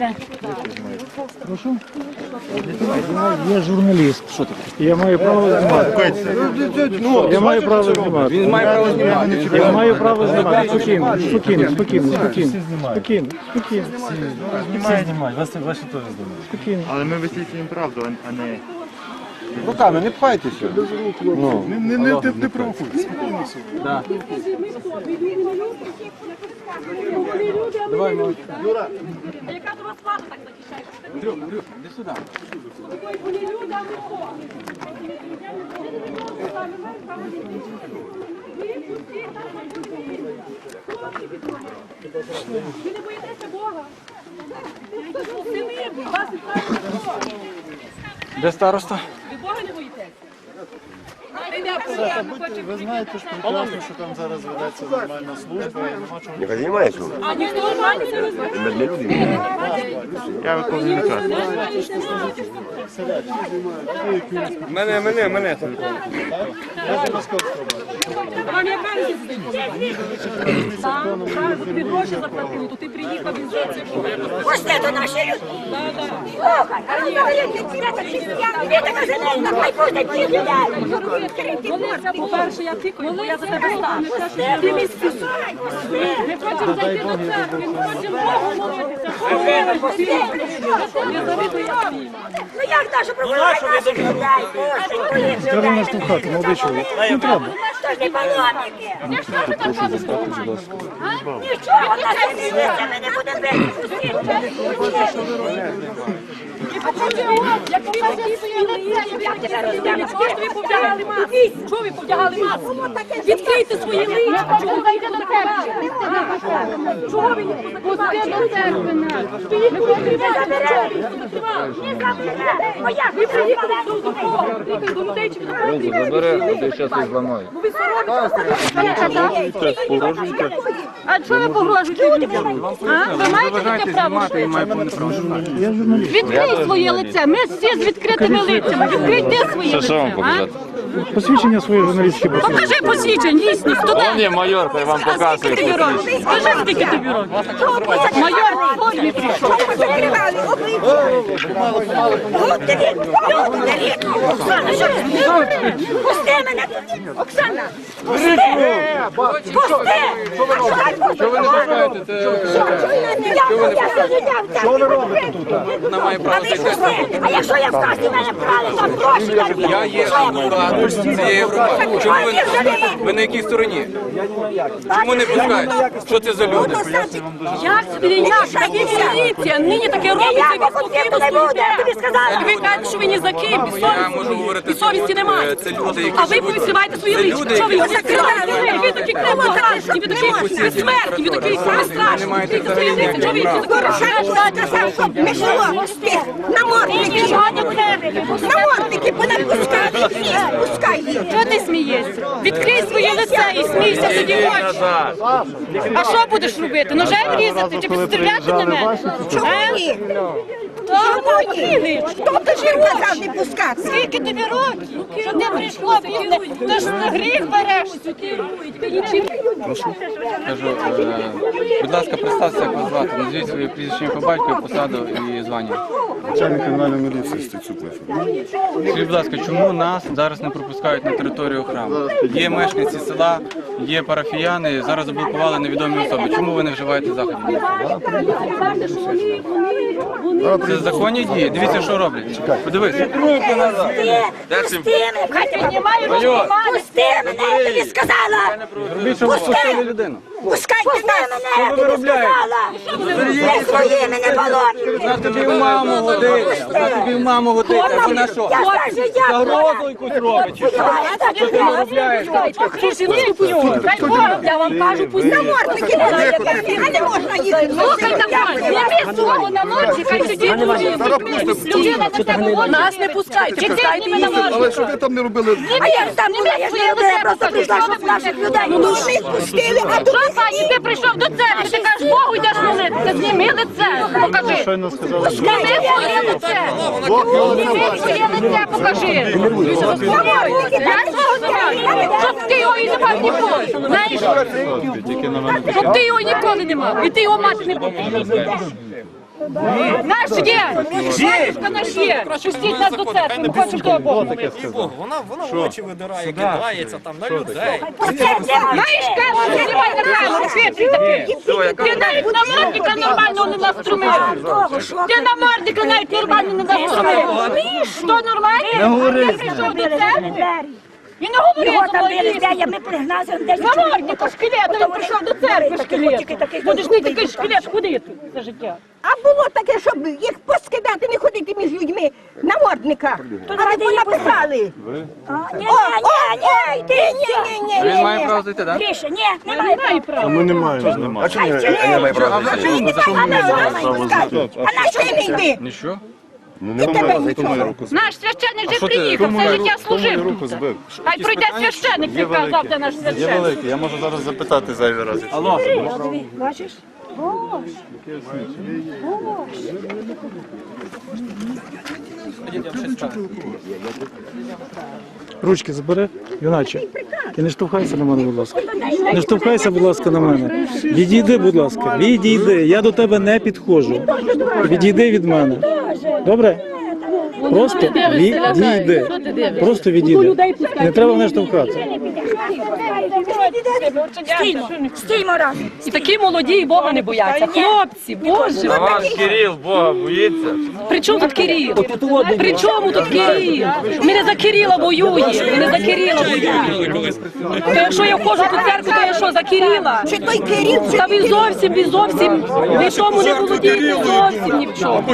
день. Прошу? Я журналіст. Що таке? Я маю право знімати. Я маю право знімати. Він має право знімати. Я маю право знімати. Спокійно, спокійно, спокійно, спокійно. Спокійно, спокійно, Знімай, знімай, вас ваші теж знімають. спокійно. Але ми висвітлюємо правду, а- не. Руками не пхайтеся. Ну. Не, не, не, не провокуйте. Давай, ну. А яка до вас влада так захищає? Іди сюди. Вони люди, а ми хто? Ви не боїтеся Бога? Вас відправили Бога. Де староста? Ви Бога не боїтеся? Ви знаєте ж прекрасно, що там зараз ведеться нормальна служба і нема чого. Не розумієш? А ніхто нормально не розуміє. Ми люди. Я виконую наказ. Мене, мене, мене. Вам Там, ти гроші заплатили, то ти приїхав і звідси. Пусти до наші люди. Слухай, а ну така хай пустить всіх людей. Молися, по-перше, я тикаю, бо я за тебе старша. Ти мій. Ми хочемо зайти до церкви, ми хочемо Богу молитися. Я завидую, як вмію. Ну як нашу проблемати наших людей? Треба наштовхати, молодий чоловік. Не треба. Хто ж не паломники? Нічого, в нас не дивиться, ми не будемо бити. Як як тебе роздяли? Чого ви повдягали маску? Чого ви повдягали маску? Відкрийте свої лича. Чого ви йдете до церкви? Чого ви не позакривали? до церкви нас. Ви їх позакривали. Чого ви їх позакривали? Бо як Ви приїхали до до кого? Приїхали до людей чи до кого? Приїхали? ти зараз їх зламаю. Ну ви соромитеся. А що ви погрожуєте? Ви маєте таке право? Відкрий своє лице. Ми всі з відкритими лицями. Відкрийте своє лице. а? Посвідчення своє журналістське посвідчення. Покажи посвідчень, дійсно, студент. Ні, майор, хай вам А скільки тобі років? Скажи, скільки тобі років? Майор в формі прийшов. Пусти мене. Оксана, пусти. Пусти. Що ви не пускаєте? Що ви робите тут? Вона має право А якщо я в касті мене вкрали, там гроші я Я є адвокат цієї громади. Чому ви, ви на якій стороні? Чому не пускаєте? Що це за люди? Як як? Міліція. Нині таке робиться, ви спокійно стоїте. Ви кажете, що ви ні за ким, і Я можу совісті, говорити, і совісті немає. е, це люди, які А ви живуть. повідкриваєте свої Це люди, Що ви які їх закриваєте? Ви такі страшні, ви такі безсмертні, ви такі страшні. не маєте Відкрийте свої взагалі лиця, що ви їх закриваєте? Мішеловські, намордники, намордники, понапускали, всі пускай їх. Чого ти смієшся? Відкрий своє лице і смійся тоді в очі. А що будеш робити? Ножем різати чи підстріляти на мене? Чому Е? ні? Чому ні? Хто ти ж казав не пускати? Скільки тобі років? Що ти прийшло, бідне? Ти ж на гріх береш. Кажу, е, будь ласка, представся, як вас звати. Назвіть своє прізвище по батькові, посаду і звання. Начальник кримінальної міліції Стецюк Скажіть, будь ласка, чому нас зараз не пропускають на територію храму? Є мешканці села, є парафіяни, зараз заблокували невідомі особи. Чому ви не вживаєте заходів? Це законні дії. Дивіться, що роблять. Подивись. Пусти мене, хай тебе немає. Пусти мене, я тобі сказала. Робіть, щоб людину. Пускайте нас, я тобі сказала. Не свої мене балоні. На тобі в маму годиться, на тобі в маму годиться. А вона що? Я Загрозу якусь робить. чи що? Що ти не робляєш? Я вам кажу, пустіть. Намордники, а не можна. Слухай, давай, зніми свого на ночі, хай тоді Людина на тебе Нас не пускають, пускайте зніми їх. Але що ви там не робили? А я ж там була, я ж не була, я просто прийшла, щоб наших людей. Ну, вони пустили, а тут Що, пані, ти прийшов до церкви, ти кажеш, Богу йдеш молитися, зніми лице, покажи. Зніми своє лице. Зніми своє лице, покажи. Я свого знаю, щоб ти його і не мав ніколи. Знаєш, щоб ти його ніколи не мав, і ти його мати не будеш. Наш є! Батюшка наш є! Пустіть нас до церкви, ми хочемо того Бога. Вона, вона очі видирає, кидається там на людей. Знаєш, на камеру. Ти навіть на мордика нормально не наструмив. Ти на мордика навіть нормально не наструмив. Що нормально? Не говори. Прийшов до церкви. І не говори Його там мною. ми пригнали, десь На мордика шкелет, він прийшов до церкви шкелет. Будеш не такий шкелет ходити все життя. А було таке, щоб їх поскидати, не ходити між людьми на мордника. То А ви написали. А, Ні, ні, ні, ні, Ні, ні, ні, Він має право зайти, так? Гріша, ні, немає права. Ми не маємо. А чому не маю права? А не знаєте, А на що він йде? Нічого. Ну не маю зайти мою руку. Наш священник же що ти- приїхав, все життя служив руку тут. збив? Хай пройде священник, ти казав, де наш Є священник. великий, я можу зараз запитати зайвий раз. Алло. Бачиш? Ручки забери, юначе. І не штовхайся на мене, будь ласка. Не штовхайся, будь ласка, на мене. Відійди, будь ласка, відійди. Я до тебе не підходжу. Відійди від мене. Добре? Просто відійди. Просто відійди. Не треба мене штовхати. Стіймо, стіймо разом. І такі молоді і Бога не бояться. Хлопці, Боже. Ваш Кирил Бога боїться. При чому тут Кирил? При чому тут Кирил? Ми не за Кирила воює, ми не за Кирила воює. То якщо я входжу до церкви, то я що, за Кирила? Чи той Кирил, Та ви зовсім, ви зовсім, ви в тому не володієте зовсім ні в чому.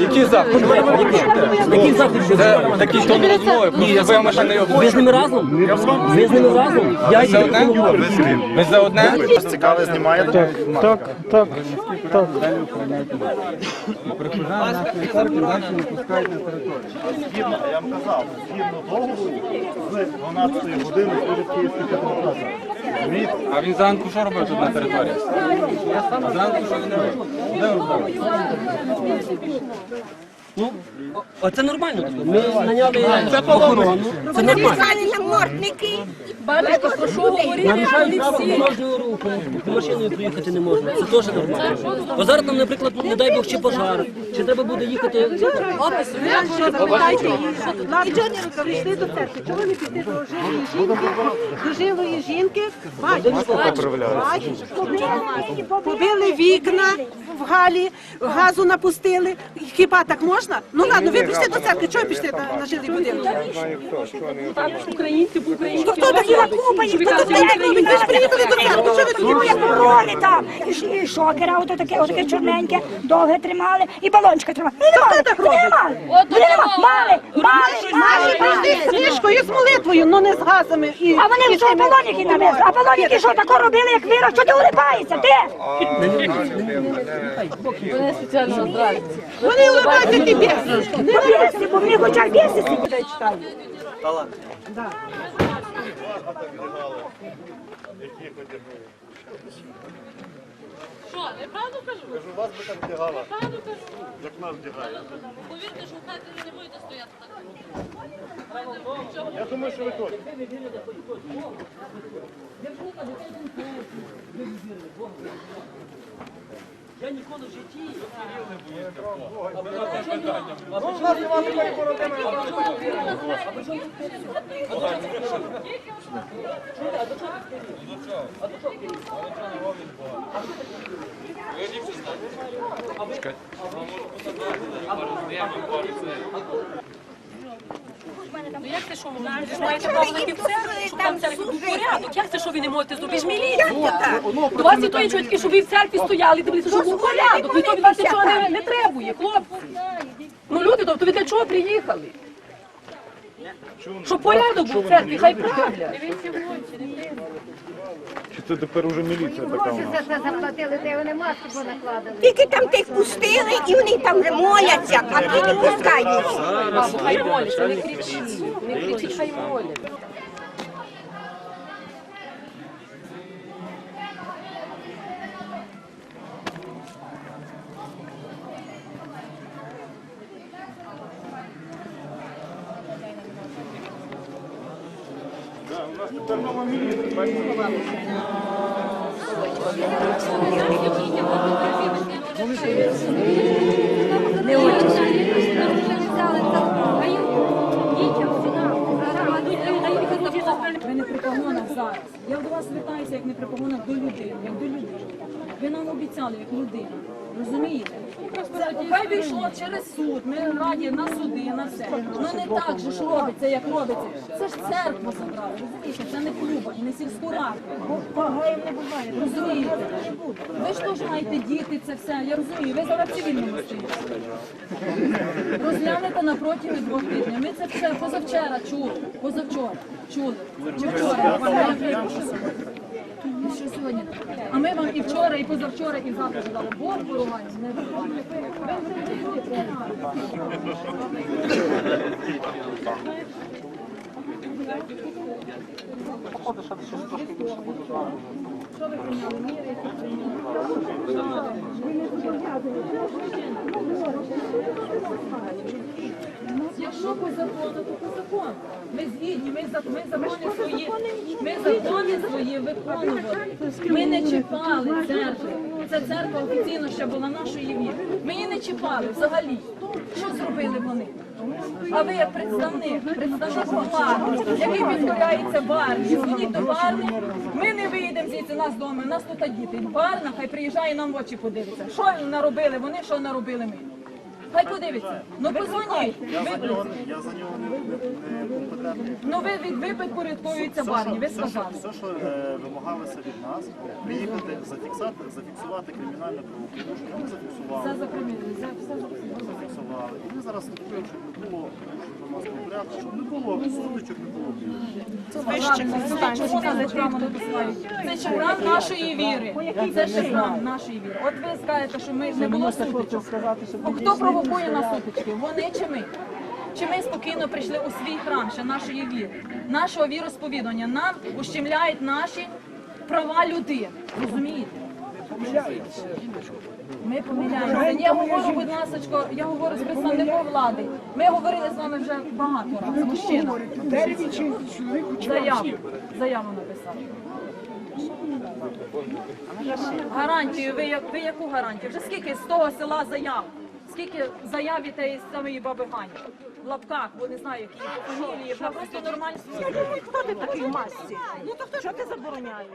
Які заходи? Які заходи? Такий не розмови. Я з вами ще не Ви з ними разом? Ви з ними разом? Я За одне? Ви за одне? Вас цікаве знімаєте? Так, так, так. Згідно, я вам казав, згідно договору з 12 години перед Київським патріотом. А він зранку що робив тут на території? А зранку що він робив? Де він робив? Ну, оце нормально. Ми наняли охорону. Це нормально. писали мордники? Батюшко, про що говорити? Нарушають право дорожнього руху, машиною проїхати не можна. Це теж нормально. Бо зараз там, наприклад, не дай Бог, чи пожар, чи треба буде їхати. прийшли до церкви. Чого не піти до жилої жінки? До жилої жінки, батюшко, побили вікна в галі, газу напустили. Хіба так можна? Ну ладно, ви прийшли до церкви, чого ви пішли на, на жилий будинок? Українці по українськи. Хто такі? Купа їх, Хто хто такі Ви ж приїхали до церкви, що ви тут Ну, як корони там, і ш- і шокера, ото таке, отаке чорненьке, довге тримали, і балончика тримали. Вони не мали, вони не мали, вони не мали, мали, мали, мали, Прийшли з мали. книжкою, з молитвою, ну не з газами. І, А вони і що тими- балоніки навезли, а балоніки що тако робили, як віра, що ти улибаєшся, ти? Вони улибаються ті біси. Ну, бєси, бо в них в очах бєси сидять. Що, неправду кажу? Кажу, вас би так вдягала, як нас вдягає. Повірте, що в хаті не будете стояти так. Я думаю, що ви тут. Я ніколи в житті. Ну як це що, ви ж маєте право на півцеркви, там церкві був порядок. Як це що ви не можете зробити? Ж міліція. До вас і тої чоловіки, що ви в церкві стояли, дивилися, що був порядок. Ви то від вас нічого не, не требує, хлопці. Ну люди, то ви для чого приїхали? Щоб порядок був в церкві, хай правлять. Це тепер уже міліція така у нас? заплатили, де вони маску понакладали. Тільки там тих пустили, і вони там вже моляться, а ті не пускають. Хай моляться, не кричіть. Не кричіть, хай моляться. У нас тепер нова міліція. Дівчині, Не. Ви не припогонах зараз. Я до вас звертаюся як не припогонах до людей, як до людини. Ви нам обіцяли як людина. Розумієте? Це хай би через суд, ми раді на суди, на все. Ну не так же ж робиться, як робиться. Це ж церкву забрали, розумієте? Це не клуба і не сільську раду. Погаєм не буває, розумієте? Ви ж теж маєте діти, це все. Я розумію, ви зараз в цивільному стоїте. Розглянете на протязі двох тижнів. Ми це все позавчора чули. Позавчора чули. Чи вчора? Що сьогодні? А ми вам і вчора, і позавчора, і завтра дали. Бог вже Що ви прийняли? Міри? Якщо по закону, то по закону. Ми згідні, ми, за- ми закони свої, ми закони свої виконували. Ми не чіпали церкви. Ця церква офіційно ще була нашої віри. Ми її не чіпали взагалі. Що зробили вони? А ви як представник, представник влади, який підкоряється барні, дзвоніть до барни, ми не вийдемо звідси, нас вдома, у нас тут діти. Барна, хай приїжджає нам в очі подивиться. Що наробили вони, що наробили ми. Хай подивиться. Ну позвоніть. Я за нього, я за нього не, не, не компетентний. Ну ви від ви підпорядковуєтеся барні, ви що- все, що- сказали. Все, що е, вимагалося від нас, приїхати, зафіксувати, зафіксувати кримінальне правопорушення. Ми зафіксували. Все закримінали, все зафіксували. І ми зараз слідкуємо, щоб не було громадського порядку, щоб не було сутичок, не було. Чому Це ще храм нашої віри. Це ще храм нашої віри. От ви скажете, що ми не було сутичок. Хто провокує на сутички? Вони чи ми? Чи ми спокійно прийшли у свій храм ще нашої віри, нашого віросповідання? Нам ущемляють наші права людини. Розумієте? Ми помиляємося. Я говорю, будь ласка, я говорю з представником влади. Ми говорили з вами вже багато разів. Мужчина. Заяву. Заяву написав. Гарантію, ви, ви яку гарантію? Вже скільки з того села заяв? Скільки заяв від тієї самої баби Гані? В лапках, бо не знаю, які фамілії, вона просто нормально. Хто ти такий в масці? Ну то хто що ти забороняєш?